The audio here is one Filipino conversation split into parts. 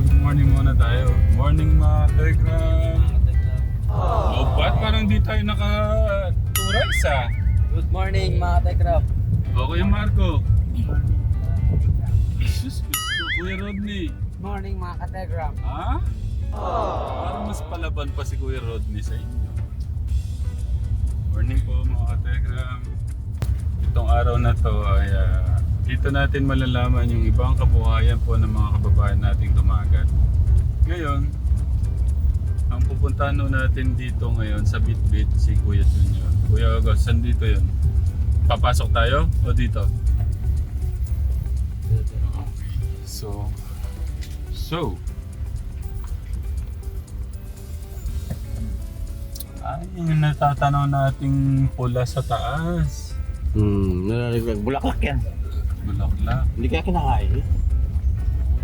mag morning muna tayo. Morning mga Telegram. Oh, ba't parang di tayo nakaturay sa? Good morning mga Tekrap. Okay, Marco. Jesus, gusto. Kuya Rodney. Morning mga Kategram. Ha? Parang mas palaban pa si Kuya Rodney sa inyo. Morning po mga kategram. Itong araw na to ay ah, dito natin malalaman yung ibang kabuhayan po ng mga kababayan nating dumagat. Ngayon, ang pupuntahan natin dito ngayon sa Bitbit si Kuya Junior. Kuya August, saan dito yun? Papasok tayo o dito? So, so, ay, yung natatanaw nating pula sa taas. Hmm, nalalalag. Bulaklak yan. Bulaklak. Hindi kaya kinakain. eh.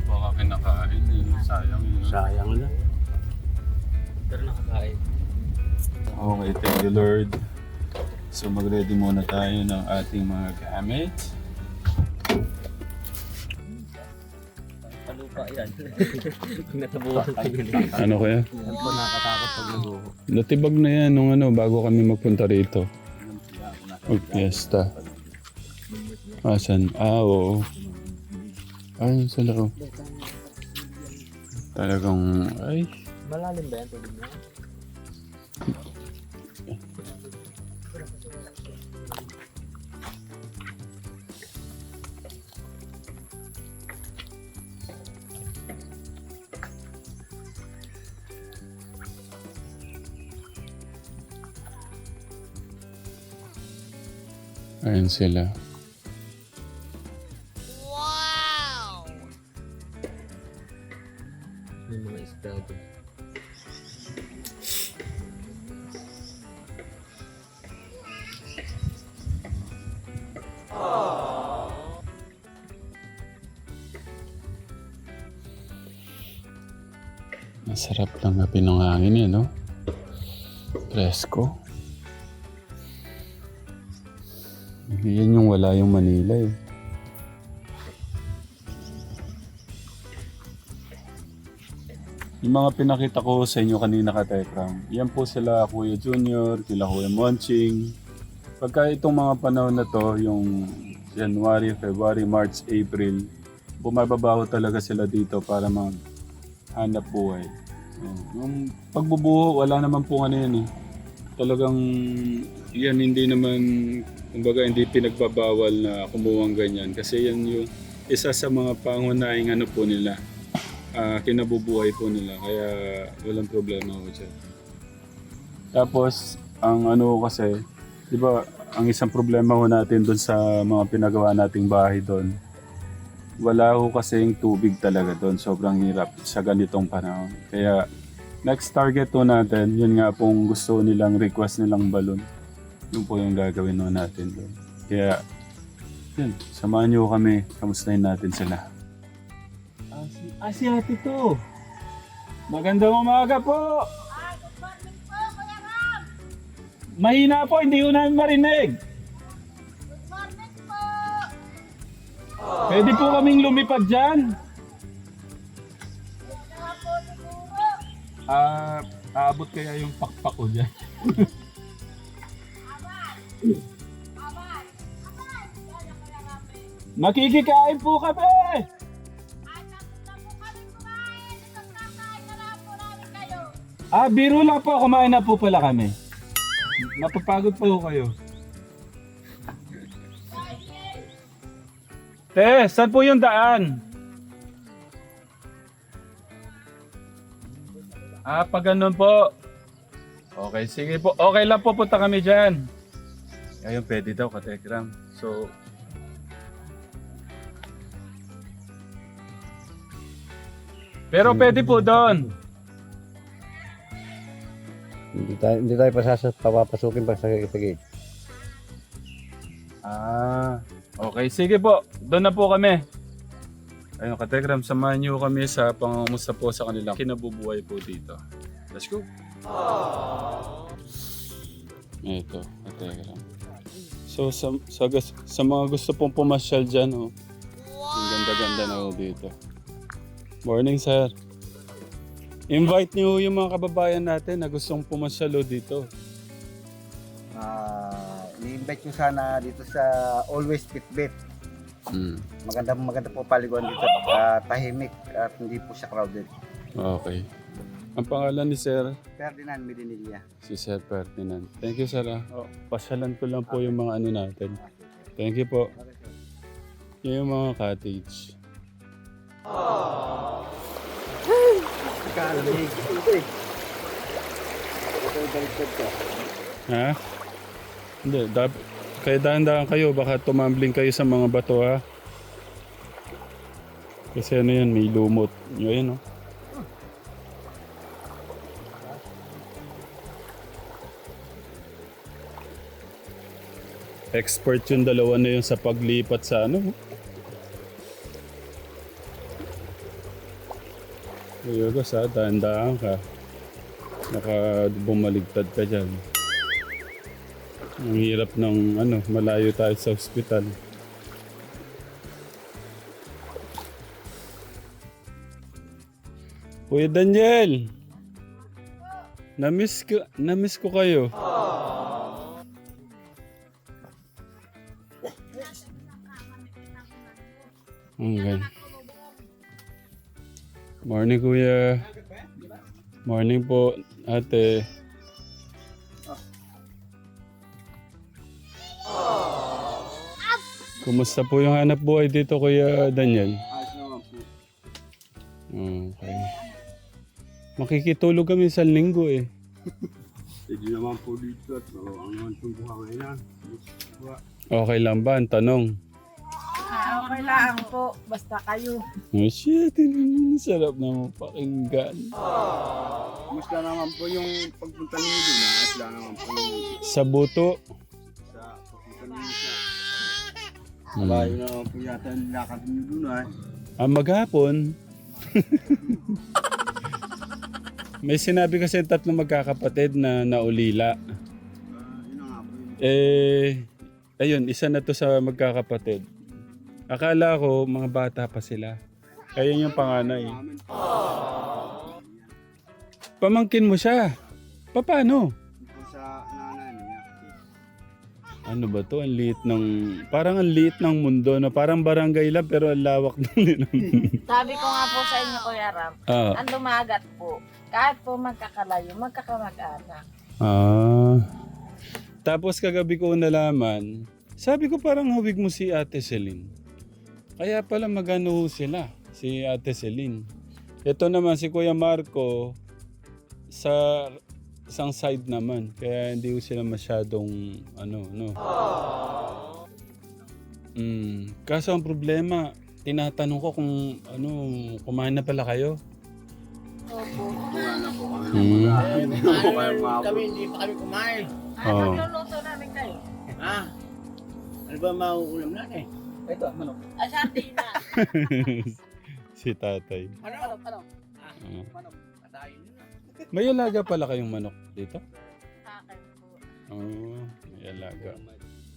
Oh, baka kinakain eh. Sayang yun. Sayang na. Pero nakakain. Okay, thank you Lord. So mag-ready muna tayo ng ating mga gamit. Palupa yan. Natabuhan yun. Ano kaya? Yan po nakatakot pag nabuho. Natibag na yan nung ano, bago kami magpunta rito. Mag-fiesta. Asan? Ah, oo. Ay, sa loob. Talagang, ay, Malalim ba yan niya? ayun sila. Yan, no? Presko. Yan yung wala yung Manila eh. Yung mga pinakita ko sa inyo kanina ka Tekram, yan po sila Kuya Junior, kila Kuya Monching. Pagka itong mga panahon na to, yung January, February, March, April, bumababaho talaga sila dito para mag hanap buhay. Yung pagbubuho, wala naman po ano yan eh. Talagang yan hindi naman, kumbaga hindi pinagbabawal na kumuha ng ganyan. Kasi yan yung isa sa mga pangunahing ano po nila, ah, kinabubuhay po nila. Kaya walang problema ko dyan. Tapos, ang ano kasi, di ba, ang isang problema ho natin doon sa mga pinagawa nating bahay doon, wala ho kasing tubig talaga doon. Sobrang hirap sa ganitong panahon. Kaya next target po natin, yun nga pong gusto nilang request nilang balon. Yun po yung gagawin ho natin doon. Kaya, yun, samahan niyo kami. Kamustahin natin sila. Ah, si, ah, si ate to. Magandang umaga po. Mahina po, hindi ko namin marinig. Pwede po kaming lumipad dyan. Ah, aabot kaya yung pakpak ko dyan. Makikikain po kami! Ah, biro lang po. Kumain na po pala kami. Napapagod po kayo. Te, saan po yung daan? Ah, pag ganun po. Okay, sige po. Okay lang po, punta kami dyan. Ayun, pwede daw, kategram. So, pero pwede po doon. Hindi tayo, hindi tayo pasasa, papapasukin pa sa, sa gate. Ah, okay. Sige po. Doon na po kami. Ayun, Kategram, samahan niyo kami sa pangamusta po sa kanilang kinabubuhay po dito. Let's go. Ito, Kategram. So, sa, sa, sa mga gusto pong pumasyal dyan, oh. Ang ganda-ganda na oh, dito. Morning, sir. invite niyo yung mga kababayan natin na gustong pumasyalo dito. I-invite nyo sana dito sa Always Fitbit. Mm. Maganda maganda po paliguan dito. Ah, tahimik at hindi po siya crowded. Okay. Ang pangalan ni Sir, Ferdinand Medinilla. si Sir Ferdinand. Thank you, Sir. ah. Oh, pasyalan ko lang po yung mga ano natin. Thank you po. Yung mga cottage. Kalamig. Ha? Hindi, dap- kaya dahan-dahan kayo, baka tumambling kayo sa mga bato ha. Kasi ano yan, may lumot. Yun, oh. Expert yung dalawa na yun sa paglipat sa ano. Yugos ha, dahan-dahan ka. Naka bumaligtad ka dyan. Ang hirap ng ano, malayo tayo sa ospital. Kuya Daniel! Namiss ko, namiss ko kayo. Okay. Morning, kuya. Morning po, ate. Kumusta po yung hanap buhay dito, Kuya Daniel? Ayos naman po. Okay. Makikitulog kami sa linggo eh. Hindi naman po dito at ang naman po buha ngayon. Okay lang ba ang tanong? Ah, okay lang po. Basta kayo. Oh shit, ang sarap na pakinggan. Kumusta naman po yung pagpunta niyo doon? Ayos lang naman po Sa buto. Hmm. Malayo naman po yata yung lakad niyo doon ay. Ah, maghapon. May sinabi kasi yung tatlong magkakapatid na naulila. Ah, yun na nga po yun. Eh, ayun, isa na to sa magkakapatid. Akala ko mga bata pa sila. Kaya yung panganay. Pamangkin mo siya. Paano? Ano ba to? Ang liit ng... Parang ang liit ng mundo na parang barangay lang pero ang lawak ng Sabi ko nga po sa inyo, Kuya Ram, ah. ang dumagat po, kahit po magkakalayo, magkakamag-anak. ah. Tapos kagabi ko nalaman, sabi ko parang hawig mo si Ate Celine. Kaya pala magano sila, si Ate Celine. Ito naman si Kuya Marco, sa isang side naman. Kaya hindi ko sila masyadong ano, no. Mm, kaso ang problema, tinatanong ko kung ano, kumain na pala kayo. Opo. Wala na po kami. Mm. Hindi po kayo kami hindi pa kami kumain. Ah, Oo. magluluto namin kayo. Ha? Ano ba mauulam natin? Ito, manok. Ah, sardinas. si tatay. Ano? Ano? Ano? Ah. Manok. Patayin nyo. May alaga pala kayong manok dito? Sa akin po. Oo, may alaga.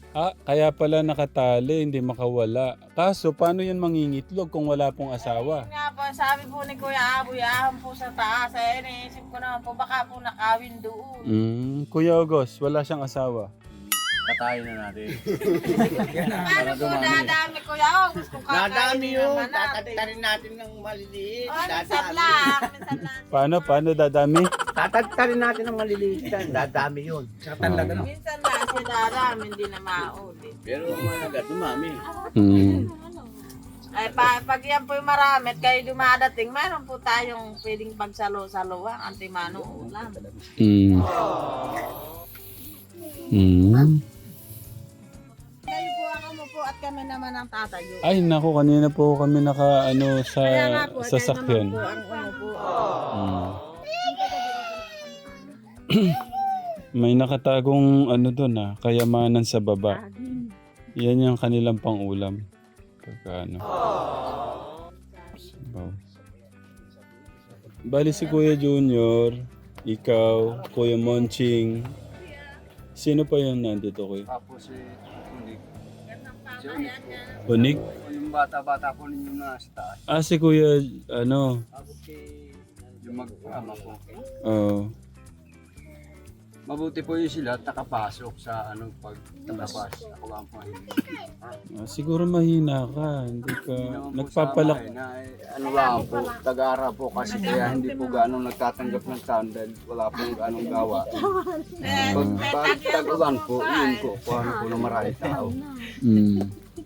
Ah, kaya pala nakatali, hindi makawala. Kaso, paano yan mangingitlog kung wala pong asawa? Yun nga po, sabi po ni Kuya Aboy, ahon po sa taas. Eh, iniisip ko naman po, baka po nakawin doon. Mm, Kuya August, wala siyang asawa. Patayin na natin. Paano po dadami, Kuya August? Kung kakainin Nadami yun. naman natin. Tatagtarin natin ng maliliit. Oh, minsan Dadami. lang. Minsan lang. Paano, paano dadami? Tatagtarin natin ng maliliit yan. Dadami yun. Ah. Minsan lang sila dami, hindi na maulit. Pero malaga, dumami. Mm. Ay, pa, pag yan po yung marami at kayo dumadating, mayroon po tayong pwedeng pagsalo-saluhan, antimano ulam. Mm. Mm. Kami naman ang tatayo. Ay, naku, kanina po kami naka, ano, sa Kaya nga po, kayo sasakyan. naman po ang po. Mm. May nakatagong ano doon ah, kayamanan sa baba. Yan yung kanilang pangulam. Pagka ano. Sabaw. Bali si Kuya Junior, ikaw, Kuya Monching. Sino pa yun nandito, Kuya? Tapos si. Unig? Yung bata-bata po ninyo na sa taas. Ah, si Kuya, ano, Tapos kay Yung mag-ama po. Oo. Mabuti po yung sila nakapasok sa ano pag labas. Ako lang po hindi. Ah, siguro mahina ka. Hindi ka... Nagpapalak... eh, na, eh, ano lang po, tagara po kasi kaya hindi po ganong nagtatanggap ng tao dahil wala pong ganong gawa. Pag, may pag tag-ulan po, yun po, kung ano po ng marami tao. Mm.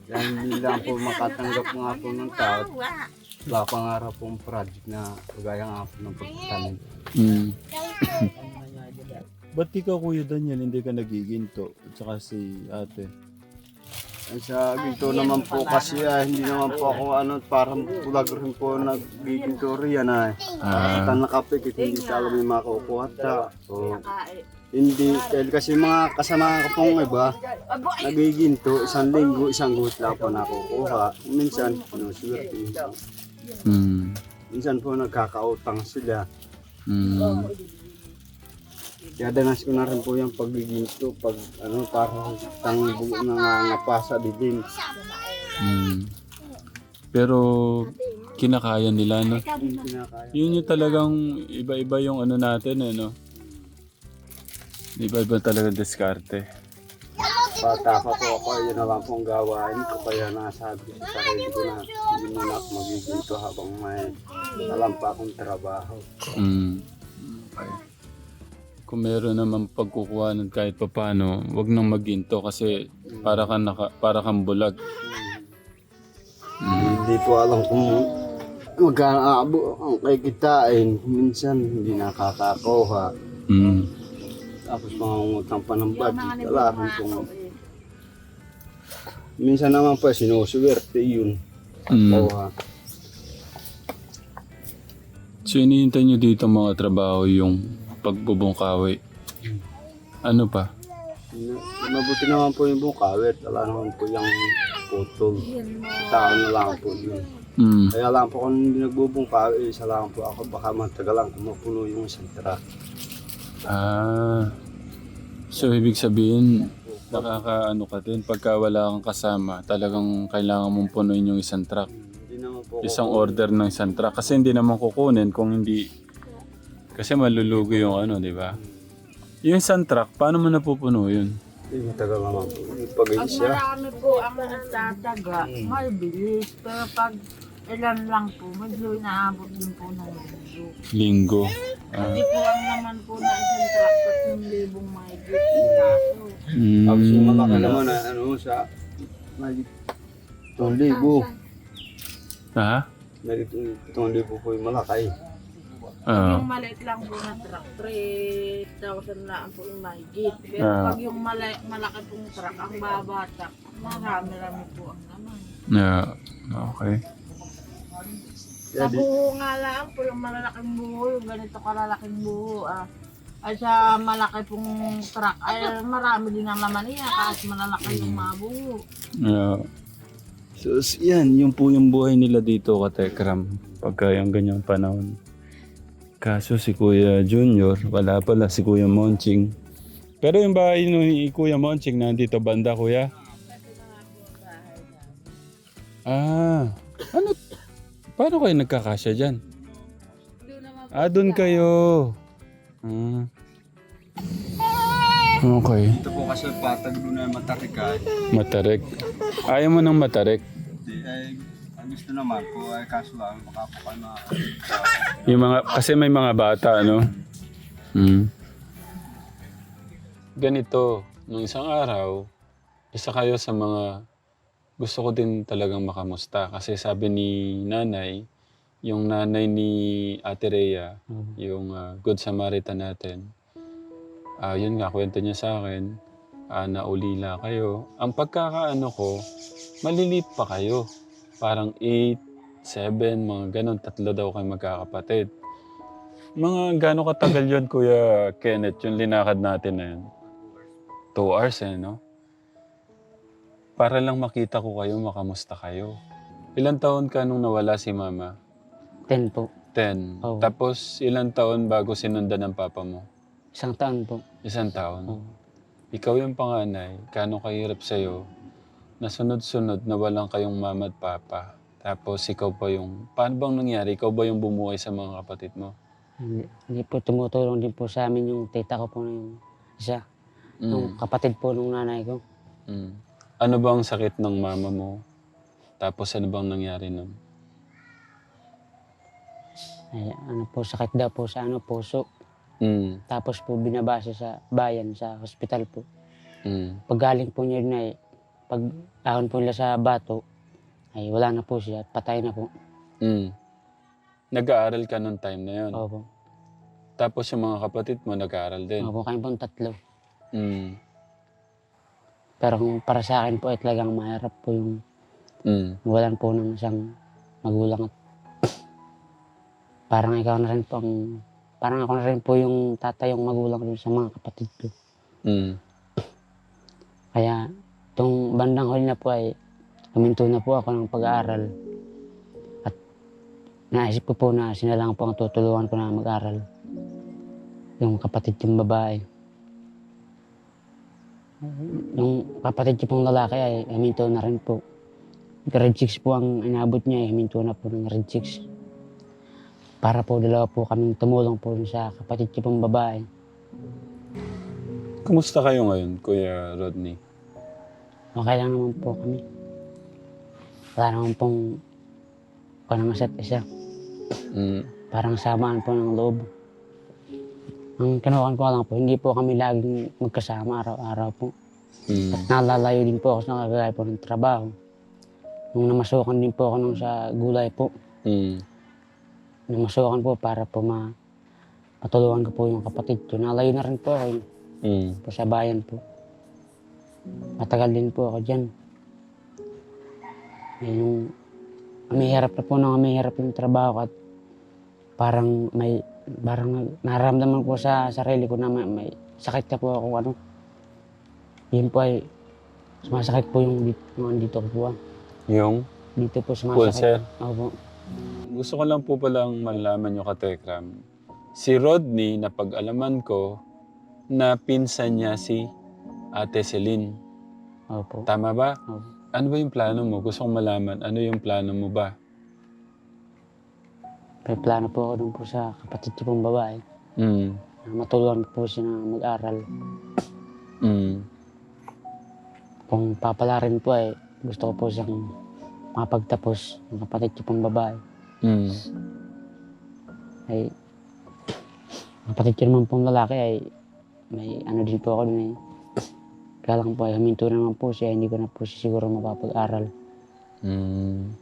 Kaya hindi lang po makatanggap nga po ng tao. Wala. Wala pa nga raw pong project na kagaya nga po ng pagtanim. Mm. Ba't ikaw, Kuya Daniel, hindi ka nagiginto? At saka si ate. Ay, sa ginto naman po kasi ah, hindi naman po ako ano, parang bulag rin po nagbiginto riyan ah. Ah. Tan nakapikit, hindi sa alam yung makukuha ta. So, hindi, dahil kasi mga kasama ko pong iba, nagiginto, isang linggo, isang guhit lang po nakukuha. Minsan, ano, swerte. Mm. Minsan po nagkakautang sila. Mm. Kaya danas ko na rin po yung pagiginto, pag ano, parang tang buo na ngapasa din. Mm. Pero kinakaya nila, no? Yung kinakaya. Yun yung talagang iba-iba yung ano natin, eh, no? Iba-iba talaga diskarte. Bata pa po ako, yun na lang pong gawain ko. Kaya nasabi ko sa sarili ko na hindi mo na ako magiginto habang may alam pa akong trabaho. Mm. Okay. Kung meron naman pagkukuhanan kahit papano, wag nang maginto kasi para kang naka, para kang bulag. Hindi po alam kung magkano abo ang kikitain. Minsan hindi nakakakuha. Mm. Tapos mangungutang pa ng budget. Wala rin kung... Minsan naman pa sinuswerte yun. Mm. Kuha. So hinihintay nyo dito mga trabaho yung pagbubungkawi. Ano pa? Mabuti naman po yung bukawit. Wala naman po yung putol. Tao na lang po yun. Mm. Kaya lang po kung hindi nagbubungkawi, isa lang po ako. Baka matagal lang kung mapuno yung isang truck. Ah. So ibig sabihin, nakakaano ka din pagka wala kang kasama, talagang kailangan mong punuin yung isang truck. Hindi naman po Isang order ng isang truck. Kasi hindi naman kukunin kung hindi... Kasi malulugo yung ano, di ba? Yung isang truck, paano mo napupuno yun? Eh, matagal naman po. Pag Pag-iisya. marami po ang nagtataga, mabilis. Pero pag ilan lang po, medyo inaabot din po ng linggo. Linggo. Ah. Hindi po ang naman po na isang truck at yung libong yung kaso. Mm. Tapos yung malaki naman na ano sa... May itong libo. Ha? May itong libo po yung malaki. Ah. Yung maliit lang po na truck, 3,000 lang po yung mahigit. Pero Ah. pag yung mali, malaki pong truck, ang babatak, marami-rami po ang naman. Yeah. Okay. Sa buho nga lang po, yung malalaking buho, yung ganito kalalaking buho, ah, ay sa malaki pong truck, ay marami din ang laman niya kahit malalaki yung mga buho. Yeah. So, s- yan, yung po yung buhay nila dito, Katekram, pagka yung ganyang panahon. Kaso si Kuya Junior, wala pala si Kuya Monching. Pero yung bahay ni Kuya Monching, nandito banda, Kuya? Ah, ano? Paano kayo nagkakasya dyan? Ah, doon kayo. Ah. Okay. Ito po kasi patag doon na matarikan. Matarik. Ayaw mo ng matarik. Di ay ang gusto naman po ay kaso lang baka po kayo ma... Yung mga, kasi may mga bata, ano? Hmm. Ganito, nung isang araw, isa kayo sa mga gusto ko din talagang makamusta. Kasi sabi ni nanay, yung nanay ni Ate Rhea, yung ah, Good Samaritan natin, ah yun nga, kwento niya sa akin, ah, naulila kayo. Ang pagkakaano ko, malilit pa kayo. Parang 8, 7, mga ganon. Tatlo daw kayo magkakapatid. Mga gano'ng katagal yun, Kuya Kenneth, yung linakad natin na yun? Two hours eh, no? Para lang makita ko kayo, makamusta kayo. Ilan taon ka nung nawala si Mama? Ten po. Ten. Oo. Tapos ilan taon bago sinundan ng Papa mo? Isang taon po. Isang taon. Oo. Ikaw yung panganay, kano kahirap sa'yo, na sunod-sunod na walang kayong mama at papa. Tapos ikaw pa yung, paano bang nangyari? Ikaw ba yung bumuhay sa mga kapatid mo? Hindi, hindi po tumutulong din po sa amin yung tita ko po na yung isa. Yung Mm. kapatid po nung nanay ko. Mm. Ano ba ang sakit ng mama mo? Tapos ano bang nangyari nun? Ay, ano po, sakit daw po sa ano, puso. Mm. Tapos po binabase sa bayan, sa hospital po. Mm. Pag galing po niya na pag ahon po nila sa bato, ay wala na po siya at patay na po. Mm. Nag-aaral ka nung time na yun. Opo. Tapos yung mga kapatid mo nag-aaral din. Opo, kami pong tatlo. Mm. Pero kung para sa akin po ay talagang mahirap po yung Mm. walan po ng isang magulang at parang ikaw na rin po ang parang ako na rin po yung tatay yung magulang ko sa mga kapatid ko. Mm. Kaya itong bandang huli na po ay huminto na po ako ng pag-aaral. At naisip ko po na sila lang po ang tutulungan ko na mag-aral. Yung kapatid yung babae. Yung kapatid ko pong lalaki ay huminto na rin po. Grade 6 po ang inabot niya, ay huminto na po ng grade 6. Para po dalawa po kaming tumulong po sa kapatid ko pong babae. Kumusta kayo ngayon, Kuya Rodney? Okay lang naman po kami. Wala naman pong panang isa't isa. Mm. Parang samaan po ng loob. Ang kinukuhan ko lang po, hindi po kami laging magkasama araw-araw po. Mm. At nalalayo din po ako sa kagaya po ng trabaho. Nung namasukan din po ako nung sa gulay po, Mm. namasukan po para po ma matulungan ko po yung kapatid ko. Nalayo na rin po ako Mm. po sa bayan po. Matagal din po ako dyan. Yung umihirap na po nang umihirap yung trabaho ko at parang may parang naramdaman ko sa sarili ko na may, may sakit na po ako ano. Yun po ay sumasakit po yung dito, yung dito ko po. ah. Yung Dito po sumasakit. pulser. Opo. Gusto ko lang po palang malaman nyo katekram. Si Rodney, napag-alaman ko, na pinsan niya si Ate Celine. Opo. Tama ba? Opo. Ano ba yung plano mo? Gusto kong malaman. Ano yung plano mo ba? May plano po ako dun po sa kapatid ko pong babae. Mm. na Matulungan po siya na mag-aral. Mm. Kung papalarin po ay gusto ko po siyang makapagtapos ng kapatid ko pong babae. Mm. Ay, kapatid ko naman pong lalaki ay may ano din po ako dun eh. Kaya lang po huminto naman po siya, hindi ko na po siya siguro mapapag-aral. Mm.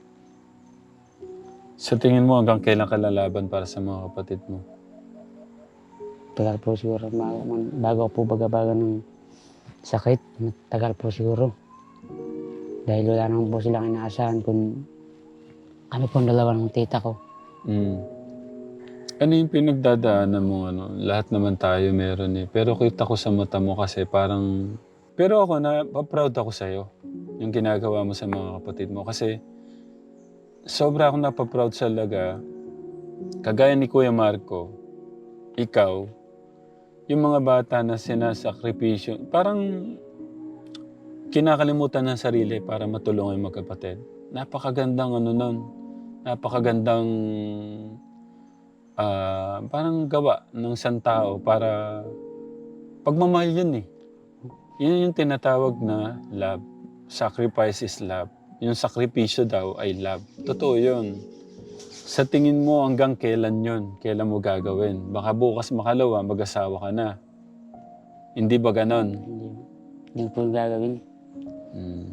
Sa tingin mo hanggang kailan ka lalaban para sa mga kapatid mo? Tagal po siguro bago, po baga-baga ng sakit. Tagal po siguro. Dahil wala naman po silang inaasahan kung kami po ang dalawa ng tita ko. Mm. Ano yung pinagdadaanan mo? Ano? Lahat naman tayo meron eh. Pero kita ko sa mata mo kasi parang... Pero ako na, proud ako sa'yo. Yung ginagawa mo sa mga kapatid mo. Kasi sobra akong napaproud sa laga. Kagaya ni Kuya Marco, ikaw, yung mga bata na sinasakripisyo, parang kinakalimutan ng sarili para matulungan yung magkapatid. Napakagandang ano nun. Napakagandang ah, parang gawa ng isang tao para pagmamahal yun eh. Yun yung tinatawag na love. Sacrifice is love. Yung sakripisyo daw ay love. Totoo yun. Sa tingin mo hanggang kailan yun? Kailan mo gagawin? Baka bukas makalawa, mag-asawa ka na. Hindi ba ganon? Hindi, hindi po yung gagawin. Hmm.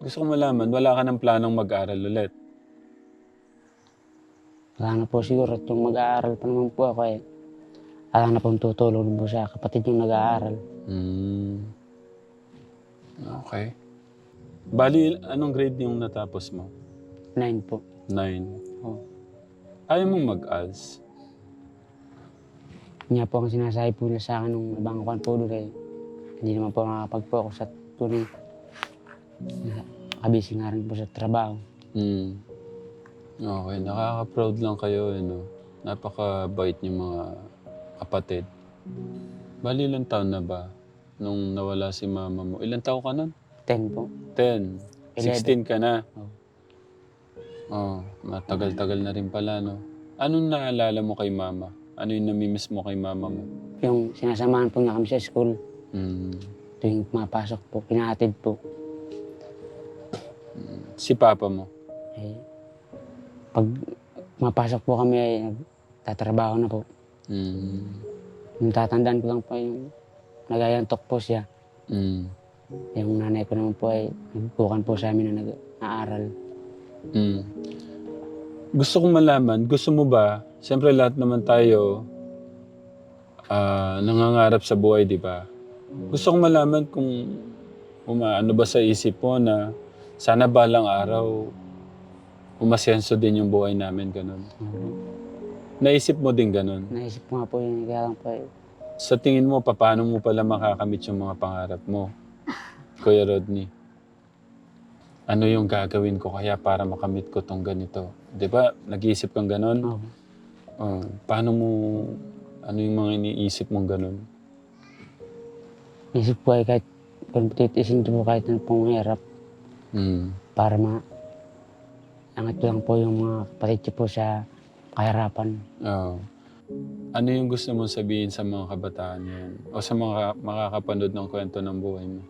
Gusto ko malaman, wala ka ng planong mag-aral ulit. Wala na po siguro at mag-aaral pa naman po ako eh. Wala na pong tutulong po sa kapatid yung nag-aaral. Hmm. Okay. Bali, anong grade yung natapos mo? Nine po. Nine. Oh. Ayaw mong mag-ALS? Niya po ang sinasabi po nila sa akin nung nabangkuan po doon eh. Hindi naman po makakapag-focus sa tunay. Kabisi nga rin po sa trabaho. Hmm. Okay, nakaka-proud lang kayo, eh, no? Napaka-bait niyo mga kapatid. Bali, ilang taon na ba? Nung nawala si mama mo. Ilang taon ka nun? Ten po. 10. 16 ka na. Oo. Oh, matagal-tagal na rin pala, no? Anong naalala mo kay mama? Ano yung namimiss mo kay mama mo? Yung sinasamahan po niya kami sa school, Mm. tuwing pumapasok po, pinahatid po. Si papa mo? Eh, pag pumapasok po kami ay nagtatrabaho na po. Mm. Yung tatandaan ko lang po yung nagayantok po siya. Mm. Yung nanay ko naman po ay nagbukan po sa amin na nag-aaral. Mm. Gusto kong malaman, gusto mo ba, siyempre lahat naman tayo ah, nangangarap sa buhay, di ba? Gusto kong malaman kung umaano ba sa isip mo na sana balang araw umasenso din yung buhay namin, ganun. Naisip mo din ganun? Naisip ko nga po yun, kaya lang po eh, Sa tingin mo, paano mo pala makakamit yung mga pangarap mo, Kuya Rodney? Ano yung gagawin ko kaya para makamit ko tong ganito? Di ba, nag-iisip kang ganon? oh, Oh, paano mo, ano yung mga iniisip mong ganon? isip ko ay kahit kung titiisin ko po kahit ano pong hirap Mm. para ma angat ko lang po yung mga kapatid ko po sa kahirapan. Oh. Ano yung gusto mong sabihin sa mga kabataan yan? O sa mga makakapanood ng kwento ng buhay mo?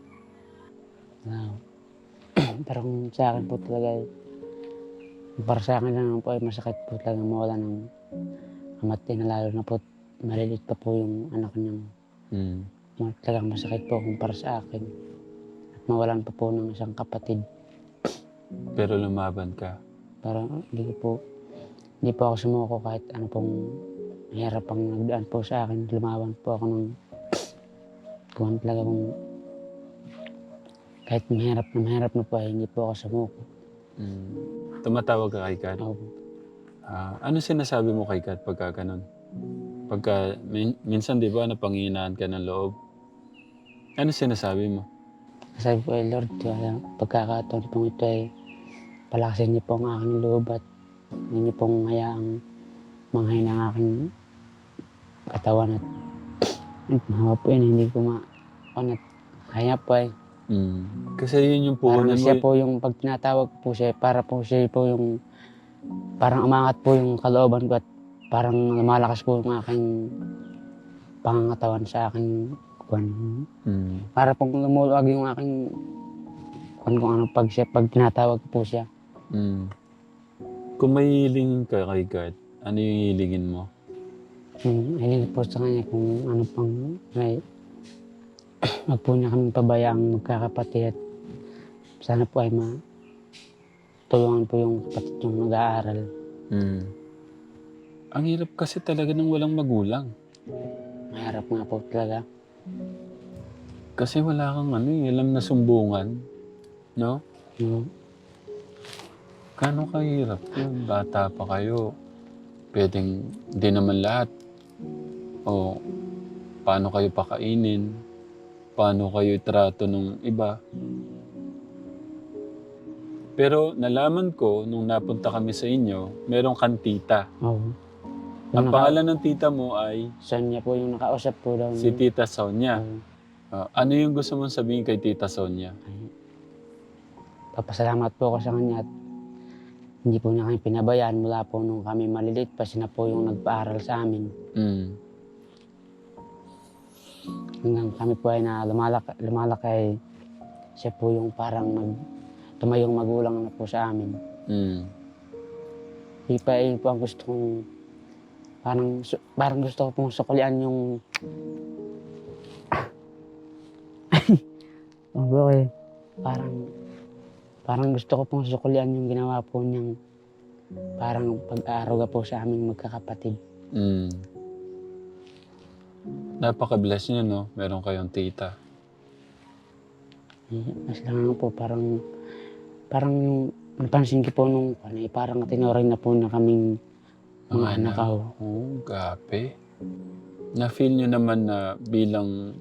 Pero kung sa akin po talaga para sa akin lang po ay masakit po talaga mawala ng amat na lalo na po malilit pa po yung anak niyang Mm. talagang masakit po kung para sa akin. At mawalan pa po ng isang kapatid. Pero lumaban ka. Parang hindi po, hindi po ako sumuko kahit ano pong hirap ang nagdaan po sa akin. Lumaban po ako ng kung talaga pong kahit mahirap na mahirap na po hindi po ako sumuko. Mm. Tumatawag ka kay God? Ako, Ah, ano sinasabi mo kay God pagka ganun? Pagka, min- minsan di ba napanghinaan ka ng loob? Ano sinasabi mo? sabi ko ay Lord, kaya pagkakataon pong ito ay palakasin niyo po ang aking loob at hindi niyo pong hayaang manghain ang aking katawan at at mahawa po yun, hindi ko ma at kaya po ay Mm. Kasi yun yung Parang puhunan mo. siya po yung pag tinatawag po siya, para po siya po yung parang umangat po yung kalooban ko at parang lumalakas po yung aking pangangatawan sa aking kwan. Mm. Para pong lumuluwag yung aking kwan kung ano pag siya, pag tinatawag po siya. Mm. Kung may hilingin ka kay God, ano yung hilingin mo? Yung hiling po sa kanya kung ano pang may wag po niya kami pabayaang magkakapatid at sana po ay ma tulungan po yung kapatid yung nag-aaral. Mm. Ang hirap kasi talaga ng walang magulang. Mahirap nga po talaga. Kasi wala kang ano eh, alam na sumbungan. No? Yung, Gano'ng kahirap yun? Bata pa kayo. Pwedeng hindi naman lahat. O paano kayo pakainin? Paano kayo trato ng iba? Pero nalaman ko nung napunta kami sa inyo, merong kang tita. oh. Ang naka- pangalan ng tita mo ay Sonia po yung nakausap po daw. si Tita Sonia. Oh, Ah, ano yung gusto mong sabihin kay Tita Sonia? ay, papasalamat po ako sa kanya at hindi po niya kami pinabayaan mula po nung kami malilit pa siya na po yung nagpaaral sa amin. Mm. Hanggang kami po ay na lumalaki, lumalaki siya po yung parang nag, tumayong magulang na po sa amin. Mm. Hindi pa yun po ang gusto kong parang, parang gusto ko pong suklian yung okay. Parang parang gusto ko pong suklian yung ginawa po niyang parang pag-aaruga po sa aming magkakapatid. Mm. Napaka-bless nyo, no? Meron kayong tita. Eh, mas lang po parang parang yung napansin ko po nung ano, eh, parang tinuring na po na kaming mga anak ako. Oh, gape. Na-feel nyo naman na bilang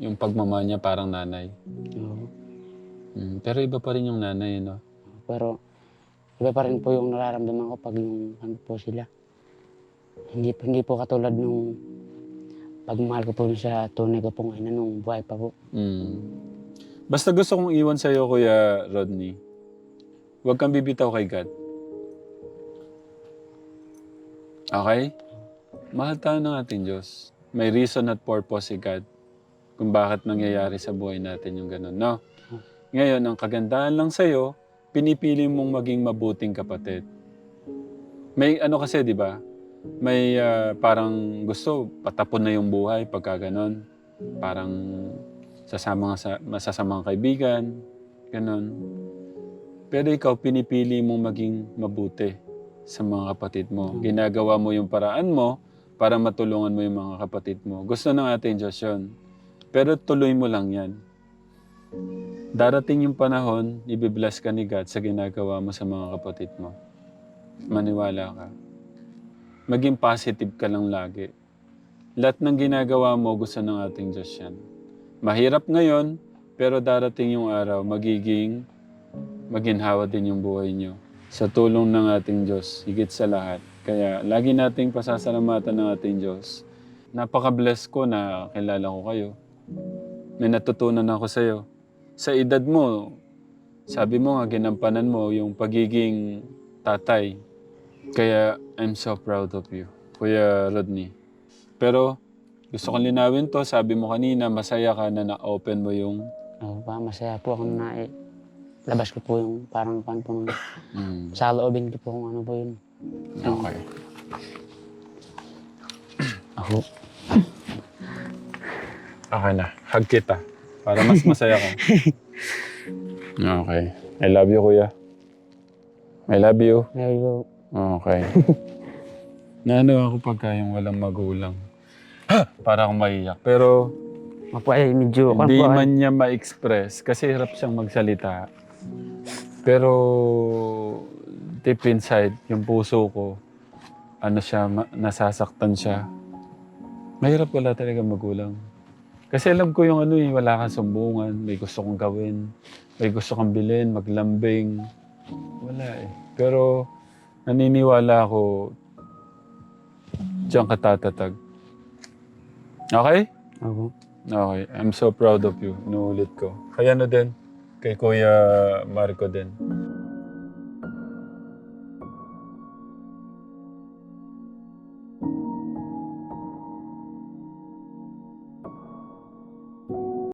yung pagmamahal niya parang nanay. Oo. Mm. Pero iba pa rin yung nanay, no? Pero iba pa rin po yung nararamdaman ko pag yung ano po sila. Hindi, hindi po katulad nung pagmahal ko po sa tunay ko pong ina nung buhay pa po. Mm. Basta gusto kong iwan sa'yo, Kuya Rodney. Huwag kang bibitaw kay God. Okay? Mahal tayo ng ating Diyos. May reason at purpose si God kung bakit nangyayari sa buhay natin yung ganun, no? Ngayon, ang kagandahan lang sa'yo, pinipili mong maging mabuting kapatid. May ano kasi, di ba? May ah, parang gusto, patapon na yung buhay pagka ganon. Parang sasama sa masasamang kaibigan, ganon. Pero ikaw, pinipili mong maging mabuti sa mga kapatid mo. Ginagawa mo yung paraan mo para matulungan mo yung mga kapatid mo. Gusto ng ating Diyos yun. Pero tuloy mo lang yan. Darating yung panahon, ibibless ka ni God sa ginagawa mo sa mga kapatid mo. Maniwala ka. Maging positive ka lang lagi. Lahat ng ginagawa mo, gusto ng ating Diyos yan. Mahirap ngayon, pero darating yung araw, magiging maginhawa din yung buhay nyo. Sa tulong ng ating Diyos, higit sa lahat. Kaya lagi nating pasasalamatan ng ating Diyos. Napaka-bless ko na kilala ko kayo. May natutunan ako sa iyo. Sa edad mo, sabi mo nga, ginampanan mo yung pagiging tatay. Kaya I'm so proud of you, Kuya Rodney. Pero gusto kong linawin to, sabi mo kanina, masaya ka na na-open mo yung... Oo pa, masaya po ako na eh, labas ko po yung parang pan po Mm, sa loobin ko po kung ano po yun. okay. Ako. Okay na. Hug kita. Para mas masaya ka. okay. I love you, kuya. I love you. Ngayon po, Okay. Naano ako pagka yung walang magulang. Para akong maiyak. Pero mapo ay medyo, hindi po, ay, man niya ma-express kasi hirap siyang magsalita. Pero deep inside, yung puso ko, ano siya, ma- nasasaktan siya. Mahirap wala talaga magulang. Kasi alam ko yung ano eh, wala kang sumbungan, may gusto kong gawin, may gusto kang bilhin, maglambing. Wala eh. Pero naniniwala ako, diyan ka tatatag. Okay? ako. Okay. I'm so proud of you. Inuulit ko. Kaya na din. Kay Kuya Marco din.